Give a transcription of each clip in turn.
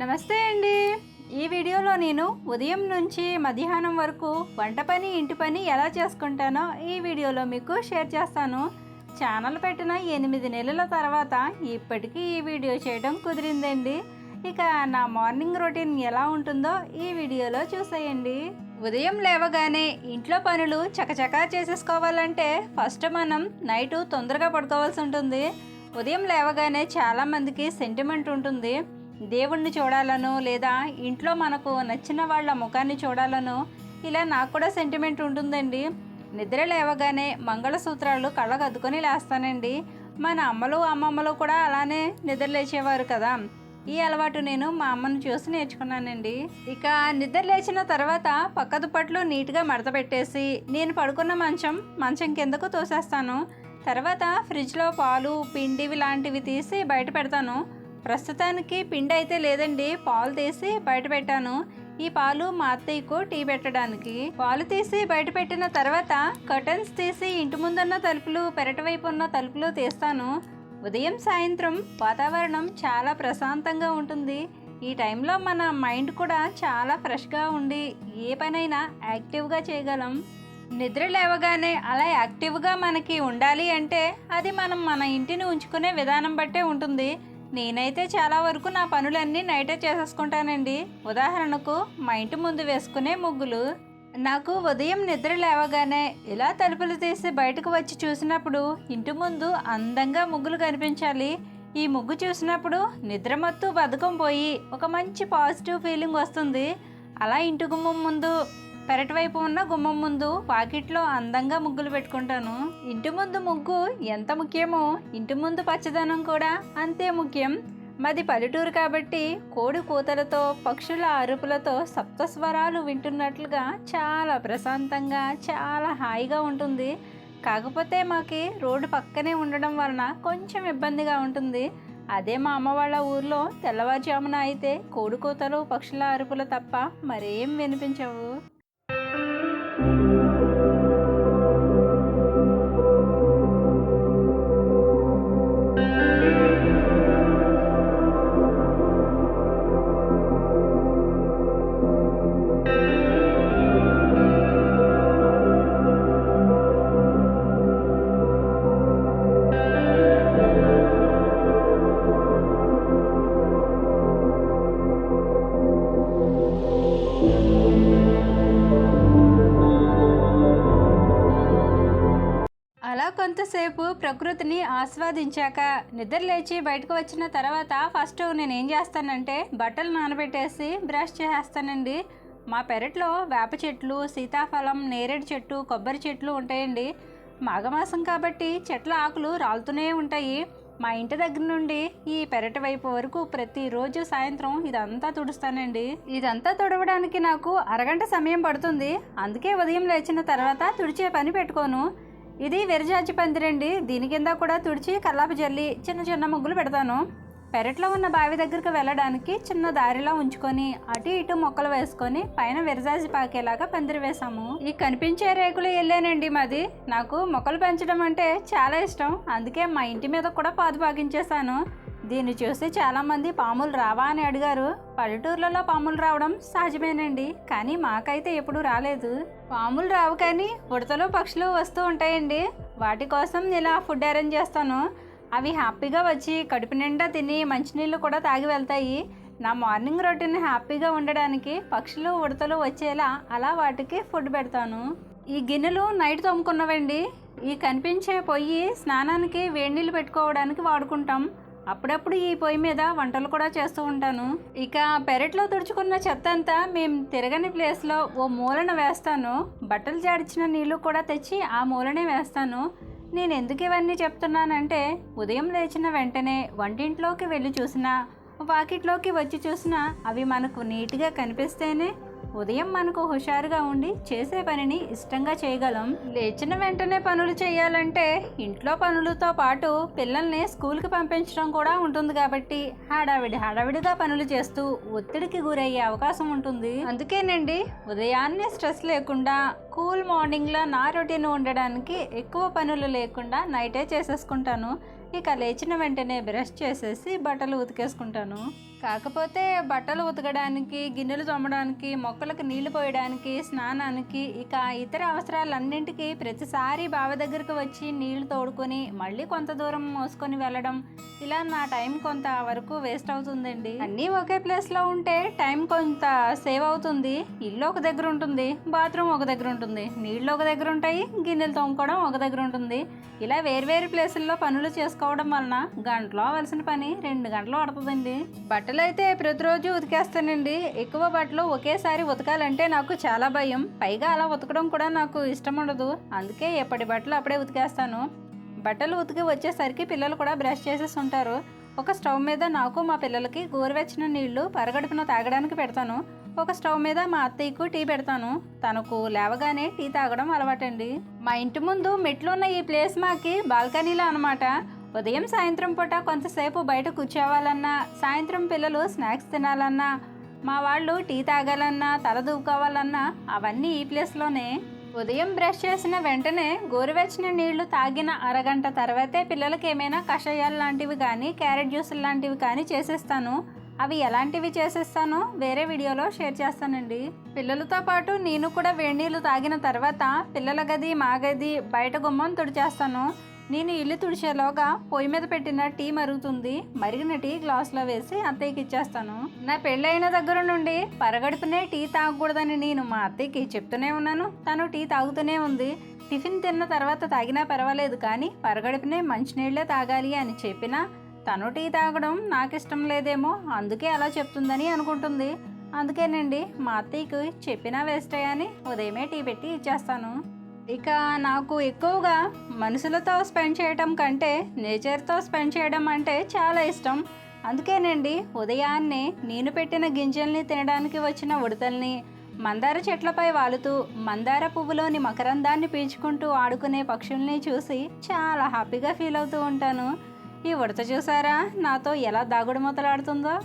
నమస్తే అండి. ఈ వీడియోలో నేను ఉదయం నుంచి మధ్యాహ్నం వరకు వంట పని ఇంటి పని ఎలా చేసుకుంటానో ఈ వీడియోలో మీకు షేర్ చేస్తాను. ఛానల్ పెట్టిన ఎనిమిది నెలల తర్వాత ఇప్పటికీ ఈ వీడియో చేయడం కుదిరిందండి. ఇక నా మార్నింగ్ రొటీన్ ఎలా ఉంటుందో ఈ వీడియోలో చూసేయండి. ఉదయం లేవగానే ఇంట్లో పనులు చకచకా చేసేసుకోవాలంటే ఫస్ట్ మనం నైటు తొందరగా పడుకోవాల్సి ఉంటుంది. ఉదయం లేవగానే చాలామందికి సెంటిమెంట్ ఉంటుంది. దేవుణ్ణి చూడాలనో లేదా ఇంట్లో మనకు నచ్చిన వాళ్ళ ముఖాన్ని చూడాలనో ఇలా నాకు కూడా సెంటిమెంట్ ఉంటుందండి. నిద్ర లేవగానే మంగళసూత్రాలు కళ్ళకు అద్దుకొని లేస్తానండి. మన అమ్మలు అమ్మమ్మలు కూడా అలానే నిద్ర లేచేవారు కదా. ఈ అలవాటు నేను మా అమ్మను చూసి నేర్చుకున్నానండి. ఇక నిద్ర లేచిన తర్వాత పక్క దుప్పట్లు నీట్గా మడత పెట్టేసి నేను పడుకున్న మంచం మంచం కిందకు తోసేస్తాను. తర్వాత ఫ్రిడ్జ్లో పాలు పిండివి లాంటివి తీసి బయట పెడతాను. ప్రస్తుతానికి పిండి అయితే లేదండి పాలు తీసి బయట పెట్టాను. ఈ పాలు మా అత్తయ్యకు టీ పెట్టడానికి. పాలు తీసి బయట పెట్టిన తర్వాత కర్టన్స్ తీసి ఇంటి ముందున్న తలుపులు పెరటి వైపు ఉన్న తలుపులు తీస్తాను. ఉదయం సాయంత్రం వాతావరణం చాలా ప్రశాంతంగా ఉంటుంది. ఈ టైంలో మన మైండ్ కూడా చాలా ఫ్రెష్గా ఉండి ఏ పనైనా యాక్టివ్గా చేయగలం. నిద్ర లేవగానే అలా యాక్టివ్గా మనకి ఉండాలి అంటే అది మనం మన ఇంటిని ఉంచుకునే విధానం బట్టే ఉంటుంది. నేనైతే చాలా వరకు నా పనులన్నీ నైటే చేసేసుకుంటానండి. ఉదాహరణకు మా ఇంటి ముందు వేసుకునే ముగ్గులు. నాకు ఉదయం నిద్ర లేవగానే ఇలా తలుపులు తీసి బయటకు వచ్చి చూసినప్పుడు ఇంటి ముందు అందంగా ముగ్గులు కనిపించాలి. ఈ ముగ్గు చూసినప్పుడు నిద్ర మత్తు బద్ధకం పోయి ఒక మంచి పాజిటివ్ ఫీలింగ్ వస్తుంది. అలా ఇంటి గుమ్మం ముందు పెరటి వైపు ఉన్న గుమ్మం ముందు పాకెట్లో అందంగా ముగ్గులు పెట్టుకుంటాను. ఇంటి ముందు ముగ్గు ఎంత ముఖ్యమో ఇంటి ముందు పచ్చదనం కూడా అంతే ముఖ్యం. మాది పల్లెటూరు కాబట్టి కోడి కూతలతో పక్షుల అరుపులతో సప్తస్వరాలు వింటున్నట్లుగా చాలా ప్రశాంతంగా చాలా హాయిగా ఉంటుంది. కాకపోతే మాకి రోడ్డు పక్కనే ఉండడం వలన కొంచెం ఇబ్బందిగా ఉంటుంది. అదే మా అమ్మ వాళ్ళ ఊర్లో తెల్లవారుజామున అయితే కోడి కూతలు పక్షుల అరుపులు తప్ప మరేం వినిపించవు. కొంతసేపు ప్రకృతిని ఆస్వాదించాక నిద్ర లేచి బయటకు వచ్చిన తర్వాత ఫస్ట్ నేను ఏం చేస్తానంటే బట్టలు నానబెట్టేసి బ్రష్ చేసేస్తానండి మా పెరట్లో వేప చెట్లు సీతాఫలం నేరేడు చెట్టు కొబ్బరి చెట్లు ఉంటాయండి. మాఘమాసం కాబట్టి చెట్ల ఆకులు రాలుతూనే ఉంటాయి. మా ఇంటి దగ్గర నుండి ఈ పెరటి వైపు వరకు ప్రతిరోజు సాయంత్రం ఇదంతా తుడుస్తానండి. ఇదంతా తుడవడానికి నాకు అరగంట సమయం పడుతుంది. అందుకే ఉదయం లేచిన తర్వాత తుడిచే పని పెట్టుకోను. ఇది విరజాజి పందిరండి. దీని కింద కూడా తుడిచి కల్లాపు జల్లి చిన్న చిన్న ముగ్గులు పెడతాను. పెరట్లో ఉన్న బావి దగ్గరికి వెళ్ళడానికి చిన్న దారిలో ఉంచుకొని అటు ఇటు మొక్కలు వేసుకొని పైన విరజాజి పాకేలాగా పందిరి వేసాము ఈ కనిపించే రేకులు వెళ్ళానండి మాది. నాకు మొక్కలు పెంచడం అంటే చాలా ఇష్టం. అందుకే మా ఇంటి మీద కూడా పాదు పాకించేశాను. దీన్ని చూసి చాలామంది పాములు రావా అని అడిగారు. పల్లెటూర్లలో పాములు రావడం సహజమేనండి. కానీ మాకైతే ఎప్పుడు రాలేదు. పాములు రావు కానీ ఉడతలు పక్షులు వస్తూ ఉంటాయండి. వాటి కోసం ఇలా ఫుడ్ అరేంజ్ చేస్తాను. అవి హ్యాపీగా వచ్చి కడుపు నిండా తిని మంచినీళ్ళు కూడా తాగి వెళ్తాయి. నా మార్నింగ్ రొటీన్ హ్యాపీగా ఉండడానికి పక్షులు ఉడతలు వచ్చేలా అలా వాటికి ఫుడ్ పెడతాను. ఈ గిన్నెలు నైట్ తోముకున్నవండి. ఈ కనిపించే పొయ్యి స్నానానికి వేడి నీళ్ళు పెట్టుకోవడానికి వాడుకుంటాం. అప్పుడప్పుడు ఈ పొయ్యి మీద వంటలు కూడా చేస్తూ ఉంటాను. ఇక పెరట్లో తుడుచుకున్న చెత్త అంతా మేము తిరగని ప్లేస్లో ఓ మూలన వేస్తాను. బట్టలు జాడిచిన నీళ్ళు కూడా తెచ్చి ఆ మూలనే వేస్తాను. నేను ఎందుకు ఇవన్నీ చెప్తున్నానంటే ఉదయం లేచిన వెంటనే వంటింట్లోకి వెళ్ళి చూసినా వాకిట్లోకి వచ్చి చూసినా అవి మనకు నీట్గా కనిపిస్తేనే ఉదయం మనకు హుషారుగా ఉండి చేసే పనిని ఇష్టంగా చేయగలం. లేచిన వెంటనే పనులు చేయాలంటే ఇంట్లో పనులతో పాటు పిల్లల్ని స్కూల్కి పంపించడం కూడా ఉంటుంది కాబట్టి హడావిడి హడావిడిగా పనులు చేస్తూ ఒత్తిడికి గురయ్యే అవకాశం ఉంటుంది. అందుకేనండి ఉదయాన్నే స్ట్రెస్ లేకుండా కూల్ మార్నింగ్లో నా రొటీన్ ఉండడానికి ఎక్కువ పనులు లేకుండా నైటే చేసేసుకుంటాను. ఇక లేచిన వెంటనే బ్రష్ చేసేసి బట్టలు ఉతికేసుకుంటాను. కాకపోతే బట్టలు ఉతకడానికి గిన్నెలు తోమడానికి మొక్కలకు నీళ్ళు పోయడానికి స్నానానికి ఇక ఇతర అవసరాలన్నింటికీ ప్రతిసారి బావ దగ్గరకు వచ్చి నీళ్ళు తోడుకొని మళ్ళీ కొంత దూరం మోసుకొని వెళ్ళడం. ఇలా నా టైం కొంత వరకు వేస్ట్ అవుతుందండి. అన్నీ ఒకే ప్లేస్లో ఉంటే టైం కొంత సేవ్ అవుతుంది. ఇల్లు ఒక దగ్గర ఉంటుంది బాత్రూమ్ ఒక దగ్గర ఉంటుంది. నీళ్ళు ఒక దగ్గర ఉంటాయి గిన్నెలు తోముకోవడం ఒక దగ్గర ఉంటుంది. ఇలా వేర్వేరు ప్లేసుల్లో పనులు చేసుకోవడం వలన గంటలో అవలసిన పని రెండు గంటలు పడుతుందండి. బట్టలు అయితే ప్రతిరోజు ఉతికేస్తానండి. ఎక్కువ బట్టలు ఒకేసారి ఉతకాలంటే నాకు చాలా భయం. పైగా అలా ఉతకడం కూడా నాకు ఇష్టం ఉండదు. అందుకే ఎప్పటి బట్టలు అప్పుడే ఉతికేస్తాను. బట్టలు ఉతికి వచ్చేసరికి పిల్లలు కూడా బ్రష్ చేసేసి ఉంటారు. ఒక స్టవ్ మీద నాకు మా పిల్లలకి గోరువెచ్చని నీళ్ళు పరగడుపున తాగడానికి పెడతాను. ఒక స్టవ్ మీద మా అత్తయ్యకు టీ పెడతాను. తనకు లేవగానే టీ తాగడం అలవాటండి. మా ఇంటి ముందు మెట్లు ఉన్న ఈ ప్లేస్ మాకి బాల్కనీలో అనమాట ఉదయం సాయంత్రం పూట కొంతసేపు బయట కూర్చోవాలన్నా సాయంత్రం పిల్లలు స్నాక్స్ తినాలన్నా మా వాళ్ళు టీ తాగాలన్నా తల దూకోవాలన్నా అవన్నీ ఈ ప్లేస్లోనే ఉదయం బ్రష్ చేసిన వెంటనే గోరువెచ్చని నీళ్ళు తాగిన అరగంట తర్వాతే పిల్లలకి ఏమైనా కషాయాలు లాంటివి కానీ క్యారెట్ జ్యూసులు లాంటివి కానీ చేసేస్తాను. అవి ఎలాంటివి చేసేస్తానో వేరే వీడియోలో షేర్ చేస్తానండి. పిల్లలతో పాటు నేను కూడా వేడి నీళ్ళు తాగిన తర్వాత పిల్లల గది మా గది బయట గుమ్మం తుడిచేస్తాను. నేను ఇల్లు తుడిచేలోగా పొయ్యి మీద పెట్టిన టీ మరుగుతుంది. మరిగిన టీ గ్లాస్లో వేసి అత్తయ్యకి ఇచ్చేస్తాను. నా పెళ్ళైన దగ్గర నుండి పరగడుపునే టీ తాగకూడదని నేను మా అత్తయ్యకి చెప్తూనే ఉన్నాను. తను టీ తాగుతూనే ఉంది. టిఫిన్ తిన్న తర్వాత తాగినా పర్వాలేదు కానీ పరగడుపునే మంచినీళ్ళే తాగాలి అని చెప్పినా తను టీ తాగడం నాకు ఇష్టం లేదేమో అందుకే అలా చెప్తుందని అనుకుంటుంది. అందుకేనండి మా అత్తయ్యకి చెప్పినా వేస్ట్ అని ఉదయమే టీ పెట్టి ఇచ్చేస్తాను. ఇక నాకు ఎక్కువగా మనుషులతో స్పెండ్ చేయడం కంటే నేచర్తో స్పెండ్ చేయడం అంటే చాలా ఇష్టం. అందుకేనండి ఉదయాన్నే నేను పెట్టిన గింజల్ని తినడానికి వచ్చిన ఉడతల్ని మందార చెట్లపై వాలుతూ మందార పువ్వులోని మకరందాన్ని పీల్చుకుంటూ ఆడుకునే పక్షుల్ని చూసి చాలా హ్యాపీగా ఫీల్ అవుతూ ఉంటాను. ఈ ఉడత చూసారా? నాతో ఎలా దాగుడు మొదలాడుతుందో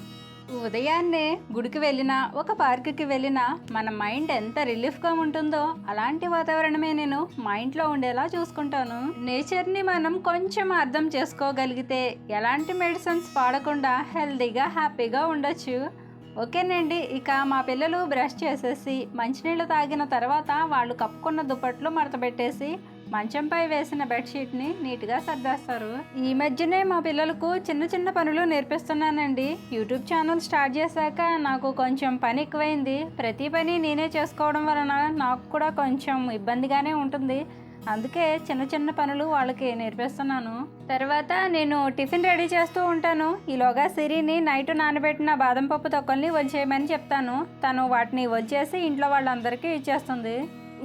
ఉదయాన్నే గుడికి వెళ్ళినా ఒక పార్కుకి వెళ్ళినా మన మైండ్ ఎంత రిలీఫ్గా ఉంటుందో అలాంటి వాతావరణమే నేను మా ఇంట్లో ఉండేలా చూసుకుంటాను. నేచర్ని మనం కొంచెం అర్థం చేసుకోగలిగితే ఎలాంటి మెడిసిన్స్ వాడకుండా హెల్తీగా హ్యాపీగా ఉండొచ్చు. ఓకేనండి ఇక మా పిల్లలు బ్రష్ చేసేసి మంచినీళ్ళు తాగిన తర్వాత వాళ్ళు కప్పుకున్న దుప్పట్లు మడతపెట్టేసి మంచంపై వేసిన బెడ్షీట్ని నీట్గా సర్దేస్తారు. ఈ మధ్యనే మా పిల్లలకు చిన్న చిన్న పనులు నేర్పిస్తున్నానండి. యూట్యూబ్ ఛానల్ స్టార్ట్ చేశాక నాకు కొంచెం పని ఎక్కువైంది. ప్రతి పని నేనే చేసుకోవడం వలన నాకు కూడా కొంచెం ఇబ్బందిగానే ఉంటుంది. అందుకే చిన్న చిన్న పనులు వాళ్ళకి నేర్పిస్తున్నాను. తర్వాత నేను టిఫిన్ రెడీ చేస్తూ ఉంటాను. ఈలోగా సిరిని నైట్ నానబెట్టిన బాదం పప్పు తొక్కల్ని వంచేయమని చెప్తాను. తను వాటిని వలిచేసి ఇంట్లో వాళ్ళందరికీ ఇచ్చేస్తుంది.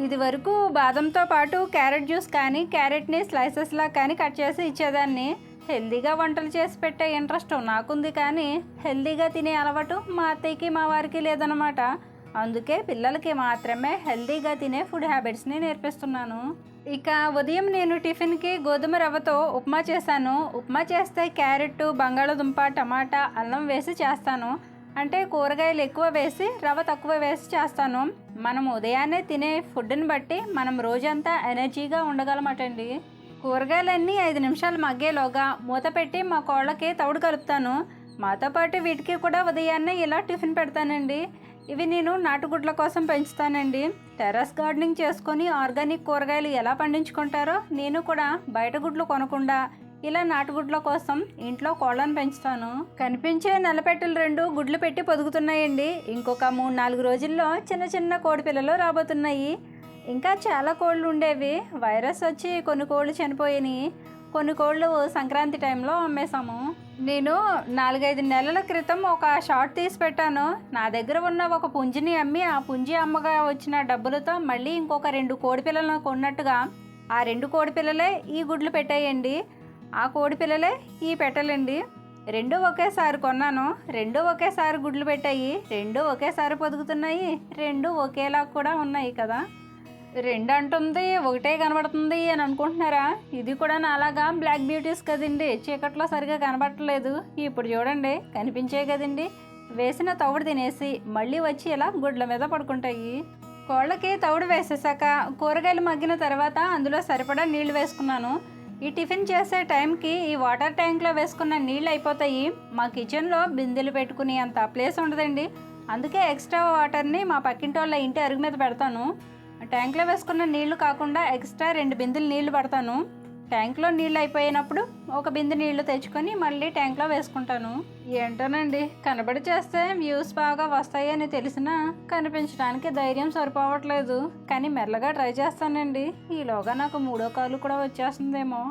ఇది వరకు బాదంతో పాటు క్యారెట్ జ్యూస్ కానీ క్యారెట్ని స్లైసెస్లా కానీ కట్ చేసి ఇచ్చేదాన్ని. హెల్దీగా వంటలు చేసి పెట్టే ఇంట్రెస్ట్ నాకుంది కానీ హెల్దీగా తినే అలవాటు మా అత్తయ్యకి మా వారికి లేదనమాట అందుకే పిల్లలకి మాత్రమే హెల్దీగా తినే ఫుడ్ హ్యాబిట్స్ని నేర్పిస్తున్నాను. ఇక ఉదయం నేను టిఫిన్కి గోధుమ రవ్వతో ఉప్మా చేశాను. ఉప్మా చేస్తే క్యారెట్ బంగాళదుంప టమాటా అల్లం వేసి చేస్తాను. అంటే కూరగాయలు ఎక్కువ వేసి రవ్వ తక్కువ వేసి చేస్తాను. మనం ఉదయాన్నే తినే ఫుడ్ని బట్టి మనం రోజంతా ఎనర్జీగా ఉండగలమటండి. కూరగాయలన్నీ ఐదు నిమిషాలు మగ్గేలోగా మూత పెట్టి మా కోళ్ళకి తౌడు కలుపుతాను. మాతో పాటు వీటికి కూడా ఉదయాన్నే ఇలా టిఫిన్ పెడతానండి. ఇవి నేను నాటుగుడ్ల కోసం పెంచుతానండి. టెర్రస్ గార్డెనింగ్ చేసుకొని ఆర్గానిక్ కూరగాయలు ఎలా పండించుకుంటారో నేను కూడా బయట గుడ్లు కొనకుండా ఇలా నాటుగుడ్ల కోసం ఇంట్లో కోళ్ళను పెంచుతాను. కనిపించే నల్లపెట్టెలు రెండు గుడ్లు పెట్టి పొదుగుతున్నాయండి. ఇంకొక మూడు నాలుగు రోజుల్లో చిన్న చిన్న కోడి పిల్లలు రాబోతున్నాయి. ఇంకా చాలా కోళ్ళు ఉండేవి. వైరస్ వచ్చి కొన్ని కోళ్ళు చనిపోయినాయి. కొన్ని కోళ్ళు సంక్రాంతి టైంలో అమ్మేశాము. నేను నాలుగైదు నెలల క్రితం ఒక షార్ట్ తీసి పెట్టాను. నా దగ్గర ఉన్న ఒక పుంజిని అమ్మి ఆ పుంజి అమ్మగా వచ్చిన డబ్బులతో మళ్ళీ ఇంకొక రెండు కోడి పిల్లలను కొన్నట్టుగా ఆ రెండు కోడి పిల్లలే ఈ గుడ్లు పెట్టేయండి. ఆ కోడి పిల్లలే ఈ పెట్టలండి. రెండు ఒకేసారి కొన్నాను. రెండు ఒకేసారి గుడ్లు పెట్టాయి. రెండు ఒకేసారి పొదుగుతున్నాయి. రెండు ఒకేలా కూడా ఉన్నాయి కదా. రెండు అంటుంది ఒకటే కనబడుతుంది అని అనుకుంటున్నారా? ఇది కూడా నాలాగా బ్లాక్ బ్యూటీస్ కదండి. చీకట్లో సరిగా కనబడట్లేదు. ఇప్పుడు చూడండి కనిపించే కదండి. వేసిన తవుడు తినేసి మళ్ళీ వచ్చి ఇలా గుడ్ల మీద పడుకుంటాయి. కోళ్ళకి తవుడు వేసేసాక కూరగాయలు మగ్గిన తర్వాత అందులో సరిపడా నీళ్ళు వేసుకున్నాను. ఈ టిఫిన్ చేసే టైంకి ఈ వాటర్ ట్యాంక్లో వేసుకున్న నీళ్ళు అయిపోతాయి. మా కిచెన్లో బిందెలు పెట్టుకునే అంత ప్లేస్ ఉండదండి. అందుకే ఎక్స్ట్రా వాటర్ని మా పక్కింటి వాళ్ళ ఇంటి అరుగు మీద పెడతాను. ట్యాంక్లో వేసుకున్న నీళ్ళు కాకుండా ఎక్స్ట్రా రెండు బిందెలు నీళ్ళు పడతాను. ట్యాంక్లో నీళ్ళు అయిపోయినప్పుడు ఒక బిందె నీళ్ళు తెచ్చుకొని మళ్ళీ ట్యాంక్లో వేసుకుంటాను. ఏంటోనండి? కనబడి చేస్తే వ్యూస్ బాగా వస్తాయని తెలిసినా కనిపించడానికి ధైర్యం సరిపోవట్లేదు. కానీ మెల్లగా ట్రై చేస్తానండి. ఈలోగా నాకు మూడో కాలు కూడా వచ్చేస్తుందేమో.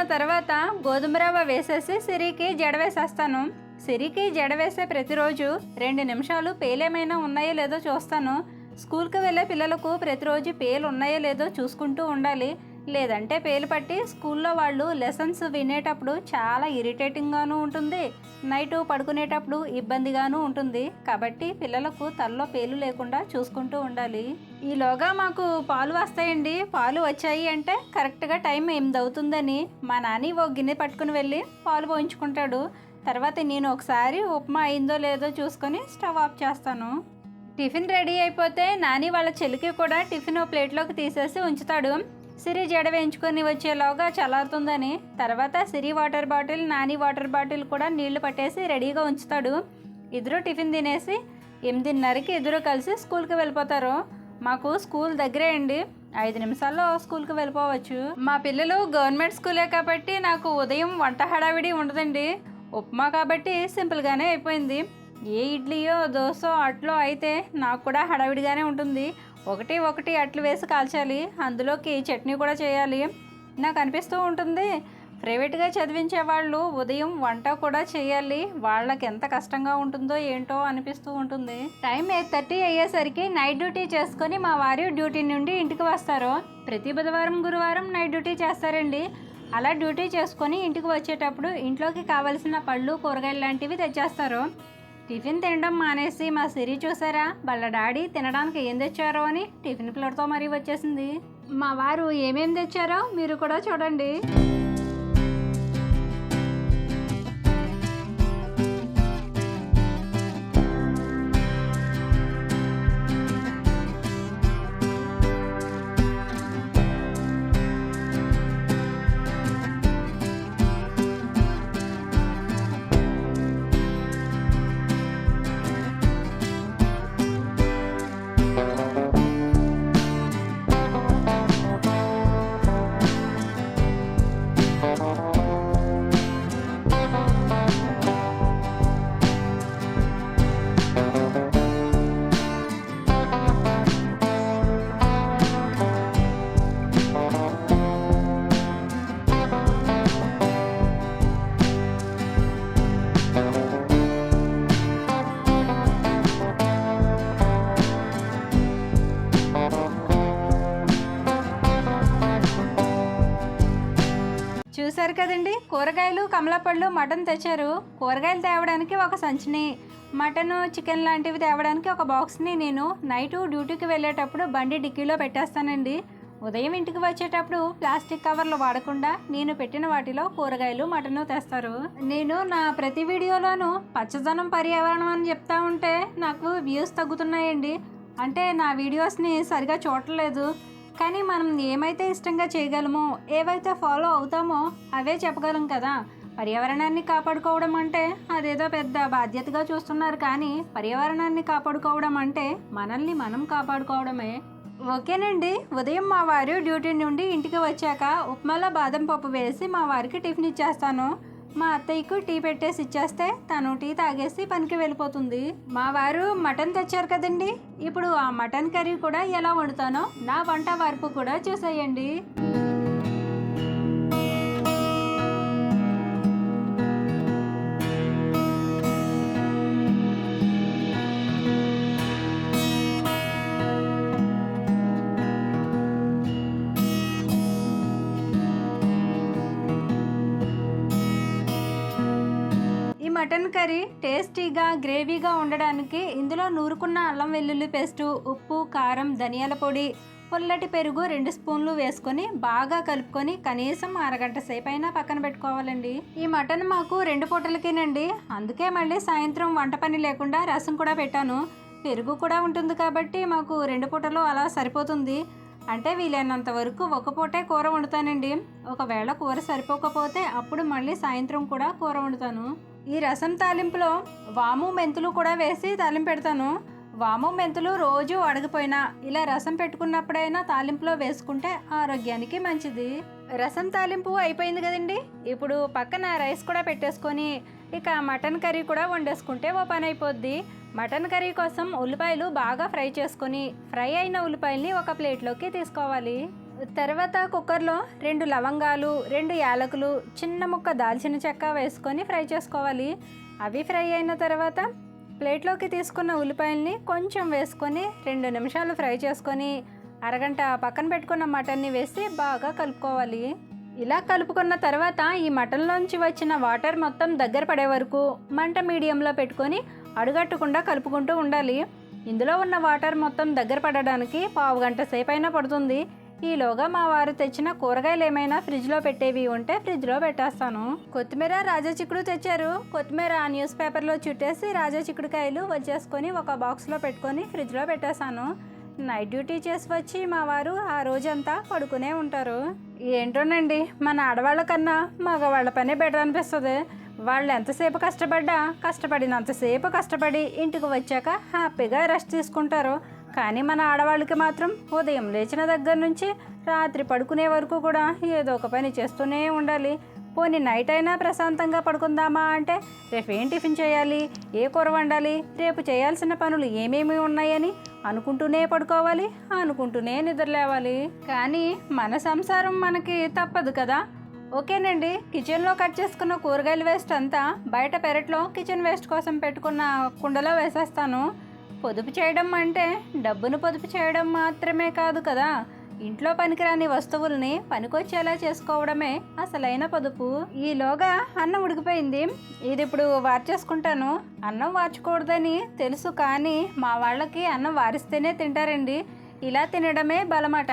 నీళ్ళు తర్వాత గోధుమ రవ్వ వేసేసి సిరికి జడ వేసేస్తాను. సిరికి జడ వేసే ప్రతిరోజు రెండు నిమిషాలు పేలేమైనా ఉన్నాయో లేదో చూస్తాను. స్కూల్కి వెళ్ళే పిల్లలకు ప్రతిరోజు పేలు ఉన్నాయో లేదో చూసుకుంటూ ఉండాలి. లేదంటే పేలు పట్టి స్కూల్లో వాళ్ళు లెసన్స్ వినేటప్పుడు చాలా ఇరిటేటింగ్గాను ఉంటుంది. నైట్ పడుకునేటప్పుడు ఇబ్బందిగాను ఉంటుంది. కాబట్టి పిల్లలకు తలలో పేలు లేకుండా చూసుకుంటూ ఉండాలి. ఈలోగా మాకు పాలు వస్తాయండి. పాలు వచ్చాయి అంటే కరెక్ట్గా టైం ఎనిమిది అవుతుందని మా నాని ఓ గిన్నె పట్టుకుని వెళ్ళి పాలు పోయించుకుంటాడు. తర్వాత నేను ఒకసారి ఉప్మా అయిందో లేదో చూసుకొని స్టవ్ ఆఫ్ చేస్తాను. టిఫిన్ రెడీ అయిపోతే నాని వాళ్ళ చెల్లికి కూడా టిఫిన్ ఓ ప్లేట్లోకి తీసేసి ఉంచుతాడు. సిరి జడ వేయించుకొని వచ్చేలోగా చల్లారుతుందని తర్వాత Siri water bottle Nani water bottle కూడా నీళ్ళు పట్టేసి రెడీగా ఉంచుతాడు. ఇద్దరు టిఫిన్ తినేసి ఎనిమిదిన్నరకి ఇద్దరు కలిసి స్కూల్కి వెళ్ళిపోతారు. మాకు స్కూల్ దగ్గరే అండి. ఐదు నిమిషాల్లో స్కూల్కి వెళ్ళిపోవచ్చు. మా పిల్లలు గవర్నమెంట్ స్కూలే కాబట్టి నాకు ఉదయం వంట హడావిడి ఉండదండి. ఉప్మా కాబట్టి సింపుల్గానే అయిపోయింది. ఏ ఇడ్లీయో దోశో అట్లో అయితే నాకు కూడా హడావిడిగానే ఉంటుంది. ఒకటి ఒకటి అట్లు వేసి కాల్చాలి. అందులోకి చట్నీ కూడా చేయాలి. నాకు అనిపిస్తూ ఉంటుంది ప్రైవేట్గా చదివించే వాళ్ళు ఉదయం వంట కూడా చేయాలి. వాళ్ళకి ఎంత కష్టంగా ఉంటుందో ఏంటో అనిపిస్తూ ఉంటుంది. టైం ఎయిట్ థర్టీ అయ్యేసరికి నైట్ డ్యూటీ చేసుకొని మా వారి డ్యూటీ నుండి ఇంటికి వస్తారు. ప్రతి బుధవారం గురువారం నైట్ డ్యూటీ చేస్తారండి. అలా డ్యూటీ చేసుకొని ఇంటికి వచ్చేటప్పుడు ఇంట్లోకి కావలసిన పళ్ళు కూరగాయలు లాంటివి తెచ్చేస్తారు. టిఫిన్ తినడం మానేసి మా సిరి చూసారా? వాళ్ళ డాడీ తినడానికి ఏం తెచ్చారో అని టిఫిన్ ప్లేట్తో మరీ వచ్చేసింది. మా వారు ఏమేమి తెచ్చారో మీరు కూడా చూడండి. కదండి? కూరగాయలు కమలాపళ్ళు మటన్ తెచ్చారు. కూరగాయలు తేవడానికి ఒక సంచిని మటన్ చికెన్ లాంటివి తేవడానికి ఒక బాక్స్ని నేను నైట్ డ్యూటీకి వెళ్ళేటప్పుడు బండి డిక్కీలో పెట్టేస్తానండి. ఉదయం ఇంటికి వచ్చేటప్పుడు ప్లాస్టిక్ కవర్లు వాడకుండా నేను పెట్టిన వాటిలో కూరగాయలు మటన్ తెస్తారు. నేను నా ప్రతి వీడియోలోనూ పచ్చదనం పర్యావరణం అని చెప్తా ఉంటే నాకు వ్యూస్ తగ్గుతున్నాయండి. అంటే నా వీడియోస్ని సరిగా చూడలేదు కానీ మనం ఏమైతే ఇష్టంగా చేయగలమో ఏవైతే ఫాలో అవుతామో అవే చెప్పగలం కదా. పర్యావరణాన్ని కాపాడుకోవడం అంటే అదేదో పెద్ద బాధ్యతగా చూస్తున్నారు కానీ పర్యావరణాన్ని కాపాడుకోవడం అంటే మనల్ని మనం కాపాడుకోవడమే. ఓకేనండి. ఉదయం మా వారు డ్యూటీ నుండి ఇంటికి వచ్చాక ఉప్మాలో బాదం పప్పు వేసి మా వారికి టిఫిన్ ఇచ్చేస్తాను. మా అత్తయ్యకు టీ పెట్టేసి ఇచ్చేస్తే తను టీ తాగేసి పనికి వెళ్ళిపోతుంది. మా వారు మటన్ తెచ్చారు కదండి. ఇప్పుడు ఆ మటన్ కర్రీ కూడా ఎలా వండుతానో నా వంట వరకు కూడా చూసేయండి. కర్రీ టేస్టీగా గ్రేవీగా ఉండడానికి ఇందులో నూరుకున్న అల్లం వెల్లుల్లి పేస్టు ఉప్పు కారం ధనియాల పొడి పుల్లటి పెరుగు రెండు స్పూన్లు వేసుకొని బాగా కలుపుకొని కనీసం అరగంట సేపు అయినా పక్కన పెట్టుకోవాలండి. ఈ మటన్ మాకు రెండు పూటలకేనండి. అందుకే మళ్ళీ సాయంత్రం వంట పని లేకుండా రసం కూడా పెట్టాను. పెరుగు కూడా ఉంటుంది కాబట్టి మాకు రెండు పూటలు అలా సరిపోతుంది. అంటే వీలైనంత వరకు ఒక పూటే కూర వండుతానండి. ఒకవేళ కూర సరిపోకపోతే అప్పుడు మళ్ళీ సాయంత్రం కూడా కూర వండుతాను. ఈ రసం తాలింపులో వాము మెంతులు కూడా వేసి తాలింపు పెడతాను. వాము మెంతులు రోజు అడగపోయినా ఇలా రసం పెట్టుకున్నప్పుడైనా తాలింపులో వేసుకుంటే ఆరోగ్యానికి మంచిది. రసం తాలింపు అయిపోయింది కదండి? ఇప్పుడు పక్కన రైస్ కూడా పెట్టేసుకొని ఇక మటన్ కర్రీ కూడా వండేసుకుంటే ఓ పని అయిపోద్ది. మటన్ కర్రీ కోసం ఉల్లిపాయలు బాగా ఫ్రై చేసుకొని ఫ్రై అయిన ఉల్లిపాయల్ని ఒక ప్లేట్లోకి తీసుకోవాలి. తర్వాత కుక్కర్లో రెండు లవంగాలు రెండు యాలకులు చిన్న ముక్క దాల్చిన చెక్క వేసుకొని ఫ్రై చేసుకోవాలి. అవి ఫ్రై అయిన తర్వాత ప్లేట్లోకి తీసుకున్న ఉల్లిపాయల్ని కొంచెం వేసుకొని రెండు నిమిషాలు ఫ్రై చేసుకొని అరగంట పక్కన పెట్టుకున్న మటన్ని వేసి బాగా కలుపుకోవాలి. ఇలా కలుపుకున్న తర్వాత ఈ మటన్లోంచి వచ్చిన వాటర్ మొత్తం దగ్గర పడే వరకు మంట మీడియంలో పెట్టుకొని అడుగట్టకుండా కలుపుకుంటూ ఉండాలి. ఇందులో ఉన్న వాటర్ మొత్తం దగ్గర పడడానికి పావు గంట సేపు అయినా పడుతుంది. ఈలోగా మా వారు తెచ్చిన కూరగాయలు ఏమైనా ఫ్రిడ్జ్లో పెట్టేవి ఉంటే ఫ్రిడ్జ్లో పెట్టేస్తాను. కొత్తిమీర రాజా చిక్కుడు తెచ్చారు. కొత్తిమీర న్యూస్ పేపర్లో చుట్టేసి రాజా చిక్కుడుకాయలు వచ్చేసుకొని ఒక బాక్స్లో పెట్టుకొని ఫ్రిడ్జ్లో పెట్టేశాను నైట్ డ్యూటీ చేసి వచ్చి మా వారు ఆ రోజంతా పడుకునే ఉంటారు. ఏంటోనండి మన ఆడవాళ్ళ కన్నా మగవాళ్ళ పనే బెటర్ అనిపిస్తుంది. వాళ్ళు ఎంతసేపు కష్టపడ్డా కష్టపడినంతసేపు కష్టపడి ఇంటికి వచ్చాక హ్యాపీగా రెస్ట్ తీసుకుంటారు. కానీ మన ఆడవాళ్ళకి మాత్రం ఉదయం లేచిన దగ్గర నుంచి రాత్రి పడుకునే వరకు కూడా ఏదో ఒక పని చేస్తూనే ఉండాలి. పోనీ నైట్ అయినా ప్రశాంతంగా పడుకుందామా అంటే రేపు ఏం టిఫిన్ చేయాలి? ఏ కూర వండాలి? రేపు చేయాల్సిన పనులు ఏమేమి ఉన్నాయని అనుకుంటూనే పడుకోవాలి అనుకుంటూనే నిద్రలేవాలి కానీ మన సంసారం మనకి తప్పదు కదా. ఓకేనండి కిచెన్లో కట్ చేసుకున్న కూరగాయల వేస్ట్ అంతా బయట పెరట్లో కిచెన్ వేస్ట్ కోసం పెట్టుకున్న కుండలో వేసేస్తాను. పొదుపు చేయడం అంటే డబ్బును పొదుపు చేయడం మాత్రమే కాదు కదా. ఇంట్లో పనికిరాని వస్తువుల్ని పనికొచ్చేలా చేసుకోవడమే అసలైన పొదుపు. ఈలోగా అన్నం ఉడికిపోయింది. ఇది ఇప్పుడు వార్చేసుకుంటాను. అన్నం వార్చకూడదని తెలుసు కానీ మా వాళ్ళకి అన్నం వారిస్తేనే తింటారండి. ఇలా తినడమే బలమాట.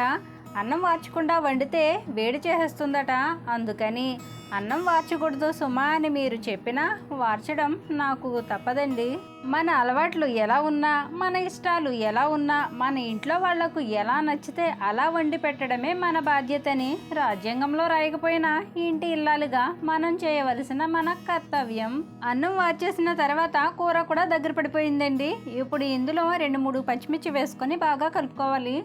అన్నం వార్చకుండా వండితే వేడి చేసేస్తుందట. అందుకని అన్నం వార్చకూడదు సుమా అని మీరు చెప్పినా వార్చడం నాకు తప్పదండి. మన అలవాట్లు ఎలా ఉన్నా మన ఇష్టాలు ఎలా ఉన్నా మన ఇంట్లో వాళ్ళకు ఎలా నచ్చితే అలా వండి పెట్టడమే మన బాధ్యతని రాజ్యాంగంలో రాయకపోయినా ఇంటి ఇల్లాలుగా మనం చేయవలసిన మన కర్తవ్యం. అన్నం వార్చేసిన తర్వాత కూర కూడా దగ్గర పడిపోయిందండి. ఇప్పుడు ఇందులో రెండు మూడు పచ్చిమిర్చి వేసుకొని బాగా కలుపుకోవాలి.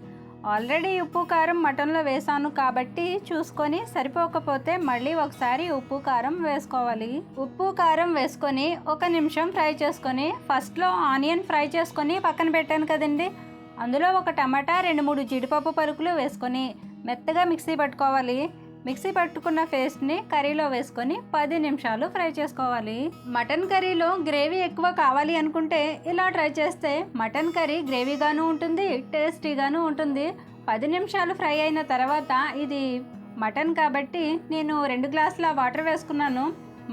ఆల్రెడీ ఉప్పు కారం మటన్లో వేసాను కాబట్టి చూసుకొని సరిపోకపోతే మళ్ళీ ఒకసారి ఉప్పు కారం వేసుకోవాలి. ఉప్పు కారం వేసుకొని ఒక నిమిషం ఫ్రై చేసుకొని ఫస్ట్లో ఆనియన్ ఫ్రై చేసుకొని పక్కన పెట్టాను కదండి. అందులో ఒక టమాటా రెండు మూడు జీడిపప్పు పరుకులు వేసుకొని మెత్తగా మిక్సీ పట్టుకోవాలి. మిక్సీ పట్టుకున్న పేస్ట్ని కర్రీలో వేసుకొని పది నిమిషాలు ఫ్రై చేసుకోవాలి. మటన్ కర్రీలో గ్రేవీ ఎక్కువ కావాలి అనుకుంటే ఇలా ట్రై చేస్తే మటన్ కర్రీ గ్రేవీగాను ఉంటుంది టేస్టీగాను ఉంటుంది. పది నిమిషాలు ఫ్రై అయిన తర్వాత ఇది మటన్ కాబట్టి నేను రెండు గ్లాసుల వాటర్ వేసుకున్నాను.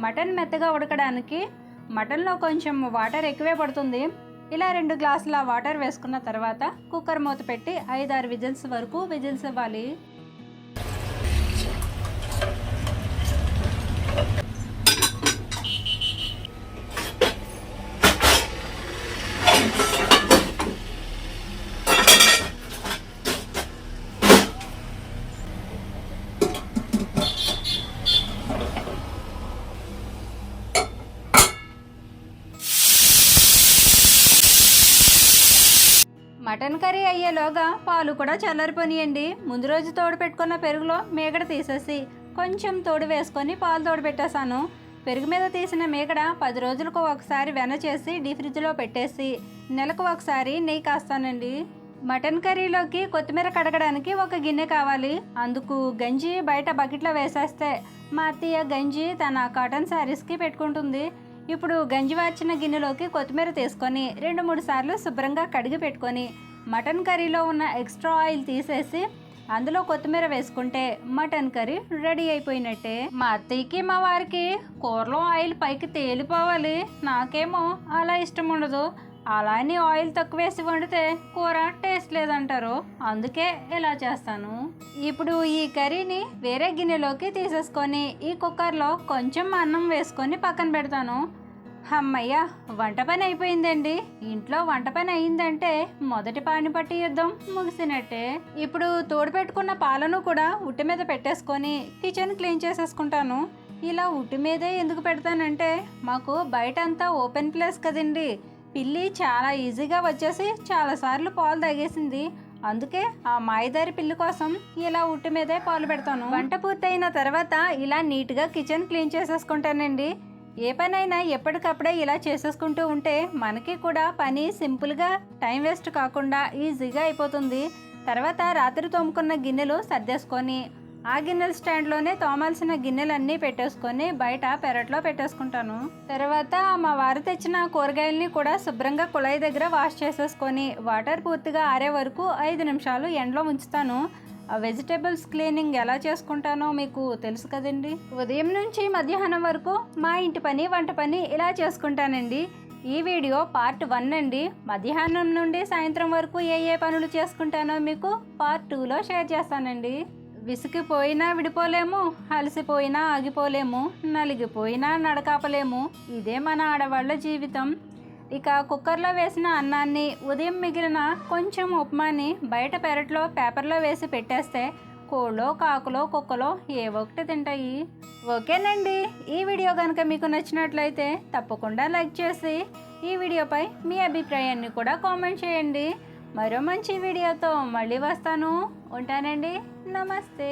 మటన్ మెత్తగా ఉడకడానికి మటన్లో కొంచెం వాటర్ ఎక్కువే పడుతుంది. ఇలా రెండు గ్లాసుల వాటర్ వేసుకున్న తర్వాత కుక్కర్ మూత పెట్టి ఐదారు విజిల్స్ వరకు విజిల్స్ ఇవ్వాలి. మటన్ కర్రీ అయ్యేలోగా పాలు కూడా చల్లారిపోనియండి. ముందు రోజు తోడు పెట్టుకున్న పెరుగులో మేగడ తీసేసి కొంచెం తోడు వేసుకొని పాలు తోడు పెట్టేశాను. పెరుగు మీద తీసిన మేకడ పది రోజులకు ఒకసారి వెన చేసి డీ ఫ్రిడ్జ్లో పెట్టేసి నెలకు ఒకసారి నెయ్యి కాస్తానండి. మటన్ కర్రీలోకి కొత్తిమీర కడగడానికి ఒక గిన్నె కావాలి. అందుకు గంజి బయట బకెట్లో వేసేస్తే మా అత్తయ్య గంజి తన కాటన్ శారీస్కి పెట్టుకుంటుంది. ఇప్పుడు గంజి వార్చిన గిన్నెలోకి కొత్తిమీర తీసుకొని రెండు మూడు సార్లు శుభ్రంగా కడిగి పెట్టుకొని మటన్ కర్రీలో ఉన్న ఎక్స్ట్రా ఆయిల్ తీసేసి అందులో కొత్తిమీర వేసుకుంటే మటన్ కర్రీ రెడీ అయిపోయినట్టే. మా అత్తయ్యకి మా వారికి కూరలో ఆయిల్ పైకి తేలిపోవాలి. నాకేమో అలా ఇష్టం ఉండదు. అలా అని ఆయిల్ తక్కువ వేసి వండితే కూర టేస్ట్ లేదంటారు. అందుకే ఇలా చేస్తాను? ఇప్పుడు ఈ కర్రీని వేరే గిన్నెలోకి తీసేసుకొని ఈ కుక్కర్లో కొంచెం అన్నం వేసుకొని పక్కన పెడతాను. అమ్మయ్య వంట పని అయిపోయిందండి. ఇంట్లో వంట పని అయిందంటే మొదటి పానిపట్టి యుద్ధం ముగిసినట్టే. ఇప్పుడు తోడు పెట్టుకున్న పాలను కూడా ఉట్టి మీద పెట్టేసుకొని కిచెన్ క్లీన్ చేసేసుకుంటాను. ఇలా ఉట్టి మీదే ఎందుకు పెడతానంటే మాకు బయట అంతా ఓపెన్ ప్లేస్ కదండి. పిల్లి చాలా ఈజీగా వచ్చేసి చాలాసార్లు పాలు తాగేసింది. అందుకే ఆ మాయదారి పిల్లి కోసం ఇలా ఉట్టి మీదే పాలు పెడతాను. వంట పూర్తయిన తర్వాత ఇలా నీట్గా కిచెన్ క్లీన్ చేసేసుకుంటానండి. ఏ పనైనా ఎప్పటికప్పుడే ఇలా చేసేసుకుంటూ ఉంటే మనకి కూడా పని సింపుల్గా టైం వేస్ట్ కాకుండా ఈజీగా అయిపోతుంది. తర్వాత రాత్రి తోముకున్న గిన్నెలు సర్దేసుకొని ఆ గిన్నెల స్టాండ్లోనే తోమాల్సిన గిన్నెలన్నీ పెట్టేసుకొని బయట పెరట్లో పెట్టేసుకుంటాను. తర్వాత మా వారు తెచ్చిన కూరగాయలని కూడా శుభ్రంగా కుళాయి దగ్గర వాష్ చేసేసుకొని వాటర్ పూర్తిగా ఆరే వరకు ఐదు నిమిషాలు ఎండలో ఉంచుతాను. వెజిటేబుల్స్ క్లీనింగ్ ఎలా చేసుకుంటానో మీకు తెలుసు కదండి. ఉదయం నుంచి మధ్యాహ్నం వరకు మా ఇంటి పని వంట పని ఇలా చేసుకుంటానండి. ఈ వీడియో పార్ట్ వన్ అండి. మధ్యాహ్నం నుండి సాయంత్రం వరకు ఏ ఏ పనులు చేసుకుంటానో మీకు పార్ట్ టూలో షేర్ చేస్తానండి. విసిగిపోయినా విడిపోలేము అలసిపోయినా ఆగిపోలేము నలిగిపోయినా నడకాపలేము. ఇదే మన ఆడవాళ్ళ జీవితం. ఇక కుక్కర్లో వేసిన అన్నాన్ని ఉదయం మిగిలిన కొంచెం ఉప్మాని బయట పెరట్లో పేపర్లో వేసి పెట్టేస్తే కోళ్ళో కాకులో కుక్కలో ఏ ఒకటి తింటాయి. ఓకేనండి. ఈ వీడియో కనుక మీకు నచ్చినట్లయితే తప్పకుండా లైక్ చేసి ఈ వీడియోపై మీ అభిప్రాయాన్ని కూడా కామెంట్ చేయండి. మరో మంచి వీడియోతో మళ్ళీ వస్తాను. ఉంటానండి. నమస్తే.